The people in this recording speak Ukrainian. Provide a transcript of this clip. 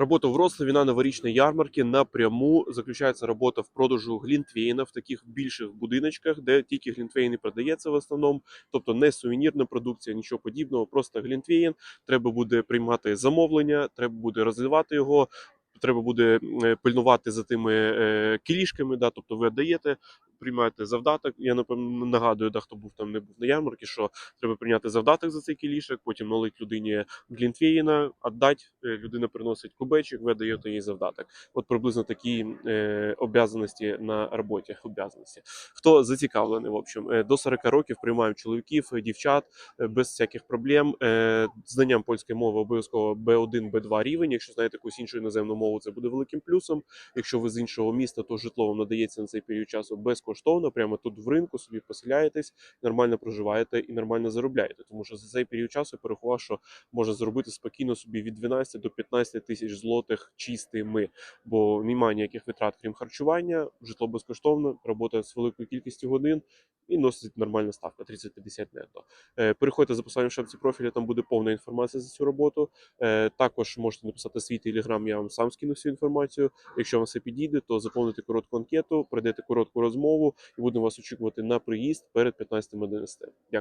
Робота в Вроцлаві на новорічній ярмарці напряму заключається робота в продажу глінтвейна в таких більших будиночках, де тільки глінтвейн і продається в основному, тобто не сувенірна продукція, нічого подібного, просто глінтвейн. Треба буде приймати замовлення, треба буде розливати його. Треба буде е, пильнувати за тими е, кілішками, да, тобто ви даєте, приймаєте завдаток. Я напевно нагадую, да, хто був там, не був на ярмарці, що треба прийняти завдаток за цей кілішок, потім налить людині глінтвейна, віддати, е, людина приносить кубечик, ви даєте їй завдаток. От приблизно такі е, обов'язаності на роботі. Обов'язаності. Хто зацікавлений, в общем, е, до 40 років приймаємо чоловіків, е, дівчат без всяких проблем. Е, знанням польської мови обов'язково B1, B2 рівень. Якщо знаєте якусь іншу іноземну мову, це буде великим плюсом. Якщо ви з іншого міста, то житло вам надається на цей період часу безкоштовно. Прямо тут в ринку собі поселяєтесь, нормально проживаєте і нормально заробляєте. Тому що за цей період часу я порахував, що можна зробити спокійно собі від 12 до 15 тисяч злотих чистими, бо немає ніяких витрат, крім харчування, житло безкоштовно, робота з великою кількістю годин і носить нормальна ставка 30-50 нетто. Е, Переходьте за посиланням в шапці профіля, там буде повна інформація за цю роботу. Е, Також можете написати свій телеграм, я вам сам скину всю інформацію. Якщо вам все підійде, то заповните коротку анкету, пройдете коротку розмову і будемо вас очікувати на приїзд перед 15.11. Дякую.